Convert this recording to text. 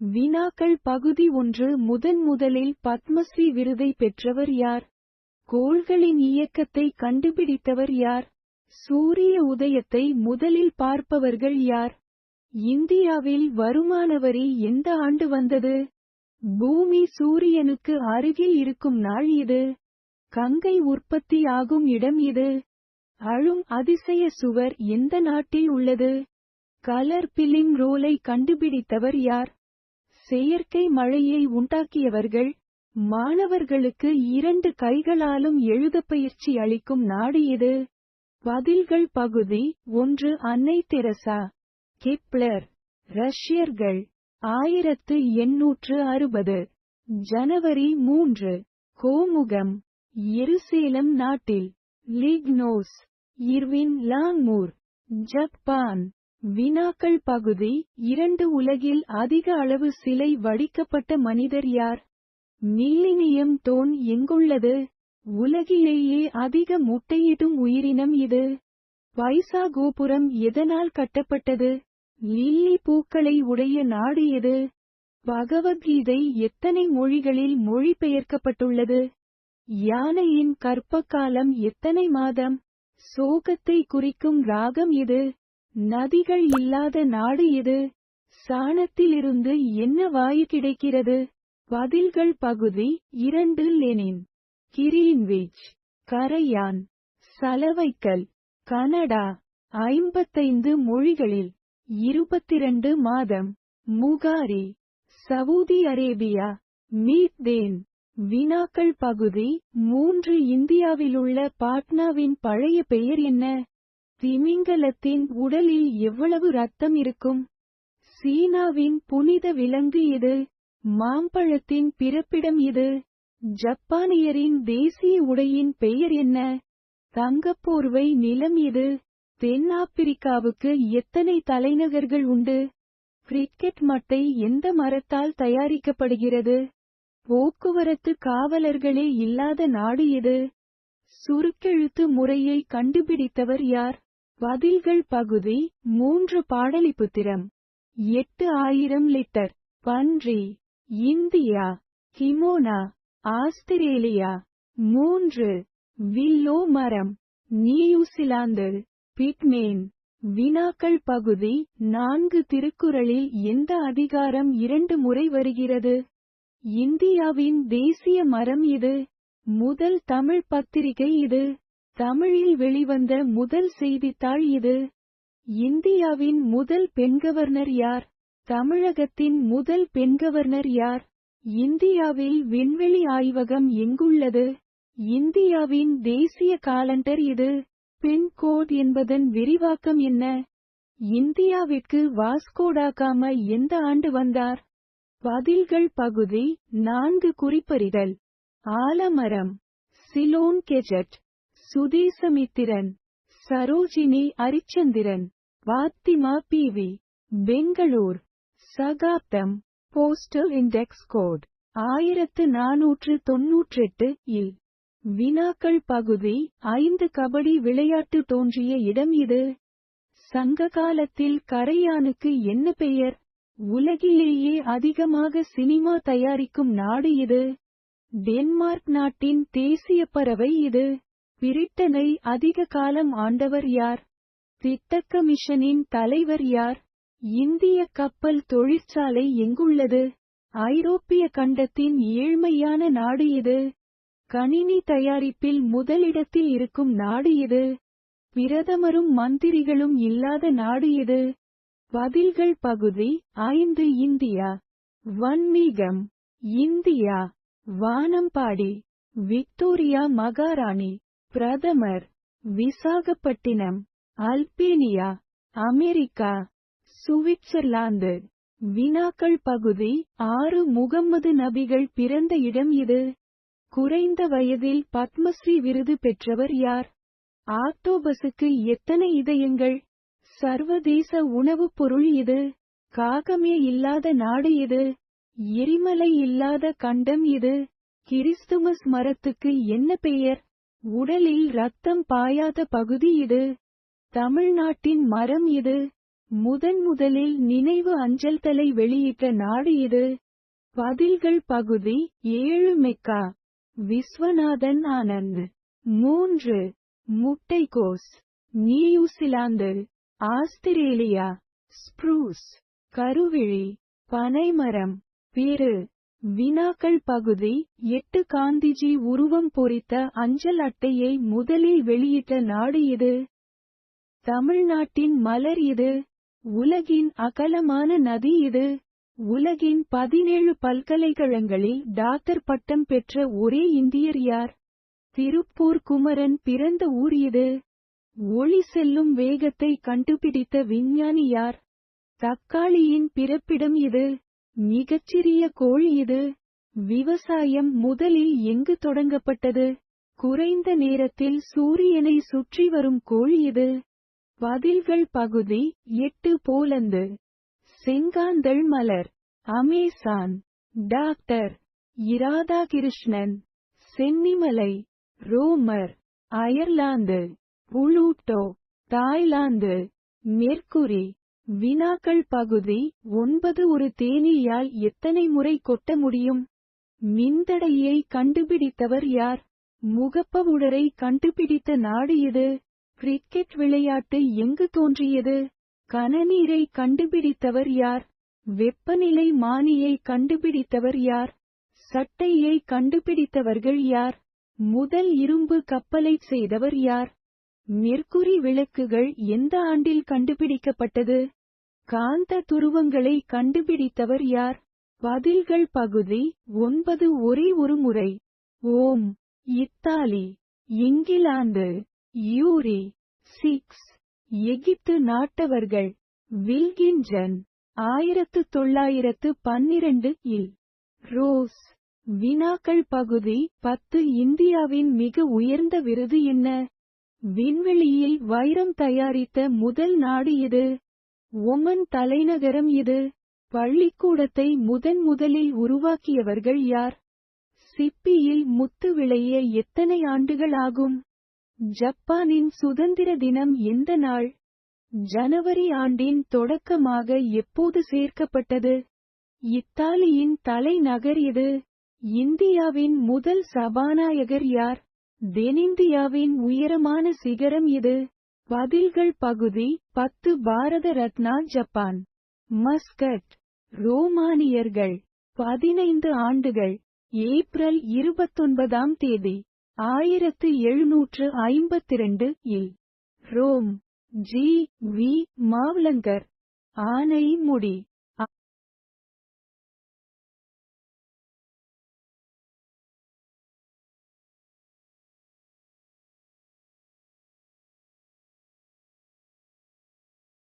வினாக்கள் பகுதி ஒன்று முதன் முதலில் பத்மஸ்ரீ விருதை பெற்றவர் யார்? கோள்களின் இயக்கத்தை கண்டுபிடித்தவர் யார்? சூரிய உதயத்தை முதலில் பார்ப்பவர்கள் யார்? இந்தியாவில் வருமான வரி எந்த ஆண்டு வந்தது? பூமி சூரியனுக்கு அருகில் இருக்கும் நாள் இது. கங்கை உற்பத்தி ஆகும் இடம் இது. அழும் அதிசய சுவர் எந்த நாட்டில் உள்ளது? கலர் பிலிம் ரோலை கண்டுபிடித்தவர் யார்? செயற்கை மழையை உண்டாக்கியவர்கள் மாணவர்களுக்கு இரண்டு கைகளாலும் எழுத பயிற்சி அளிக்கும் நாடு இது பதில்கள் பகுதி ஒன்று அன்னை தெரசா கெப்ளர் ரஷ்யர்கள் ஆயிரத்து எண்ணூற்று அறுபது ஜனவரி மூன்று கோமுகம் எருசேலம் நாட்டில் லிக்னோஸ் இர்வின் லாங்மூர் ஜப்பான். வினாக்கள் பகுதி இரண்டு உலகில் அதிக அளவு சிலை வடிக்கப்பட்ட மனிதர் யார்? மில்லினியம் தோன் எங்குள்ளது? உலகிலேயே அதிக முட்டையிடும் உயிரினம் இது. பைசா கோபுரம் எதனால் கட்டப்பட்டது? லில்லி பூக்களை உடைய நாடு எது? பகவத்கீதை எத்தனை மொழிகளில் மொழிபெயர்க்கப்பட்டுள்ளது? யானையின் கற்பகாலம் எத்தனை மாதம்? சோகத்தை குறிக்கும் ராகம் இது. நதிகள் இல்லாத நாடு இது. சாணத்திலிருந்து என்ன வாயு கிடைக்கிறது? பதில்கள் பகுதி இரண்டு லெனின் கிரீன்விச் கரையான் சலவைக்கல் கனடா ஐம்பத்தைந்து மொழிகளில் இருபத்திரண்டு மாதம் முகாரி சவுதி அரேபியா மீத்தேன் வினாக்கள் பகுதி மூன்று இந்தியாவிலுள்ள பாட்னாவின் பழைய பெயர் என்ன? திமிங்கலத்தின் உடலில் எவ்வளவு ரத்தம் இருக்கும்? சீனாவின் புனித விலங்கு இது மாம்பழத்தின் பிறப்பிடம் இது ஜப்பானியரின் தேசிய உடையின் பெயர் என்ன? தங்கப்போர்வை நிலம் இது தென்னாப்பிரிக்காவுக்கு எத்தனை தலைநகர்கள் உண்டு? கிரிக்கெட் மட்டை எந்த மரத்தால் தயாரிக்கப்படுகிறது? போக்குவரத்து காவலர்களே இல்லாத நாடு இது சுருக்கெழுத்து முறையை கண்டுபிடித்தவர் யார்? பதில்கள் பகுதி மூன்று பாடலிபுத்திரம். எட்டு ஆயிரம் லிட்டர். பன்றி. இந்தியா. கிமோனா. ஆஸ்திரேலியா. மூன்று. வில்லோ மரம். New Zealand. பிட்மேன். வினாக்கள் பகுதி நான்கு திருக்குறளில் எந்த அதிகாரம் இரண்டு முறை வருகிறது? இந்தியாவின் தேசிய மரம் இது. முதல் தமிழ் பத்திரிகை இது. தமிழில் வெளிவந்த முதல் செய்தித்தாள் இது. இந்தியாவின் முதல் பெண் கவர்னர் யார்? தமிழகத்தின் முதல் பெண் கவர்னர் யார்? இந்தியாவில் விண்வெளி ஆய்வகம் எங்குள்ளது? இந்தியாவின் தேசிய காலண்டர் இது. பின்கோட் என்பதன் விரிவாக்கம் என்ன? இந்தியாவிற்கு வாஸ்கோடாகாம எந்த ஆண்டு வந்தார்? பதில்கள் பகுதி நான்கு குறிப்பறிதல். ஆலமரம். சிலோன் கெஜட். சுதேசமித்திரன் சரோஜினி அரிச்சந்திரன் வாத்திமா பிவி பெங்களூர் சகாப்தம் போஸ்டல் இண்டெக்ஸ் கோட் ஆயிரத்து நாநூற்று தொன்னூற்றெட்டு இல். வினாக்கள் பகுதி ஐந்து கபடி விளையாட்டு தோன்றிய இடம் இது. சங்க காலத்தில் கரையானுக்கு என்ன பெயர்? உலகிலேயே அதிகமாக சினிமா தயாரிக்கும் நாடு இது. டென்மார்க் நாட்டின் தேசிய பறவை இது. பிரிட்டனை அதிக காலம் ஆண்டவர் யார்? திட்டக்க மிஷனின் தலைவர் யார்? இந்திய கப்பல் தொழிற்சாலை எங்குள்ளது? ஐரோப்பிய கண்டத்தின் ஏழ்மையான நாடு இது கணினி தயாரிப்பில் முதலிடத்தில் இருக்கும் நாடு இது பிரதமரும் மந்திரிகளும் இல்லாத நாடு இது பதில்கள் பகுதி ஐந்து இந்தியா. வன்மீகம். இந்தியா. வானம்பாடி. விக்டோரியா மகாராணி. பிரதமர் விசாகப்பட்டினம் அல்பேனியா அமெரிக்கா சுவிட்சர்லாந்து வினாக்கள் பகுதி ஆறு முகம்மது நபிகள் பிறந்த இடம் இது. குறைந்த வயதில் பத்மஸ்ரீ விருது பெற்றவர் யார்? ஆக்டோபஸுக்கு எத்தனை இதயங்கள்? சர்வதேச உணவுப் பொருள் இது. காகமே இல்லாத நாடு இது. எரிமலை இல்லாத கண்டம் இது. கிறிஸ்துமஸ் மரத்துக்கு என்ன பெயர்? உடலில் ரத்தம் பாயாத பகுதி இது. தமிழ்நாட்டின் மரம் இது. முதன் முதலில் நினைவு அஞ்சல்தலை வெளியிட்ட நாடு இது. பதில்கள் பகுதி ஏழு மெக்கா. விஸ்வநாதன் ஆனந்த். மூன்று. முட்டைகோஸ் நியூசிலாந்து. ஆஸ்திரேலியா. ஸ்ப்ரூஸ். கருவிழி. பனைமரம். பிறு வினாக்கள் பகுதி எட்டு. காந்திஜி உருவம் பொறித்த அஞ்சல் அட்டையை முதலில் வெளியிட்ட நாடு இது. தமிழ்நாட்டின் மலர் இது. உலகின் அகலமான நதி இது. உலகின் பதினேழு பல்கலைக்கழகங்களில் டாக்டர் பட்டம் பெற்ற ஒரே இந்தியர் யார்? திருப்பூர் குமரன் பிறந்த ஊர் இது. ஒளி செல்லும் வேகத்தை கண்டுபிடித்த விஞ்ஞானி யார்? தக்காளியின் பிறப்பிடம் இது. மிகச்சிறிய கோள் இது. விவசாயம் முதலில் எங்கு தொடங்கப்பட்டது? குறைந்த நேரத்தில் சூரியனை சுற்றி வரும் கோள் இது. பதில்கள் பகுதி எட்டு போலந்து. செங்காந்தள் மலர். அமேசான். டாக்டர். இராதாகிருஷ்ணன். சென்னிமலை. ரோமர். அயர்லாந்து. புளூட்டோ. தாய்லாந்து. மெர்க்குரி. வினாக்கள் பகுதி ஒன்பது. ஒரு தேனீயால் எத்தனை முறை கொட்ட முடியும்? மின்தடையை கண்டுபிடித்தவர் யார்? முகப்பவுடரை கண்டுபிடித்த நாடு இது கிரிக்கெட் விளையாட்டு எங்கு தோன்றியது? கனநீரை கண்டுபிடித்தவர் யார்? வெப்பநிலை மானியை கண்டுபிடித்தவர் யார்? சட்டையை கண்டுபிடித்தவர்கள் யார்? முதல் இரும்பு கப்பலைச் செய்தவர் யார்? மெர்க்குரி விளக்குகள் எந்த ஆண்டில் கண்டுபிடிக்கப்பட்டது? காந்த துருவங்களை கண்டுபிடித்தவர் யார்? பதில்கள் பகுதி ஒன்பது ஒரே ஒரு முறை. Om Italy England Yuri six Egypt நாட்டவர்கள். வில்கின்ஜன் ஆயிரத்து தொள்ளாயிரத்து பன்னிரண்டு இல். ரோஸ் வினாக்கள் பகுதி பத்து இந்தியாவின் மிக உயர்ந்த விருது என்ன? விண்வெளியில் வைரம் தயாரித்த முதல் நாடு இது. ஒமன் தலைநகரம் இது. பள்ளிக்கூடத்தை முதன் முதலில் உருவாக்கியவர்கள் யார்? சிப்பியில் முத்து விளைய எத்தனை ஆண்டுகள் ஆகும்? ஜப்பானின் சுதந்திர தினம் எந்த நாள்? ஜனவரி ஆண்டின் தொடக்கமாக எப்போது சேர்க்கப்பட்டது? இத்தாலியின் தலைநகர் இது. இந்தியாவின் முதல் சபாநாயகர் யார்? தென்னிந்தியாவின் உயரமான சிகரம் இது. பதில்கள் பகுதி பத்து பாரத ரத்னா ஜப்பான். மஸ்கட். ரோமானியர்கள். பதினைந்து ஆண்டுகள். ஏப்ரல் இருபத்தொன்பதாம் தேதி. ஆயிரத்து எழுநூற்று ஐம்பத்திரண்டு இல். ரோம். ஜி. வி. மாவ்லங்கர். ஆனை முடி.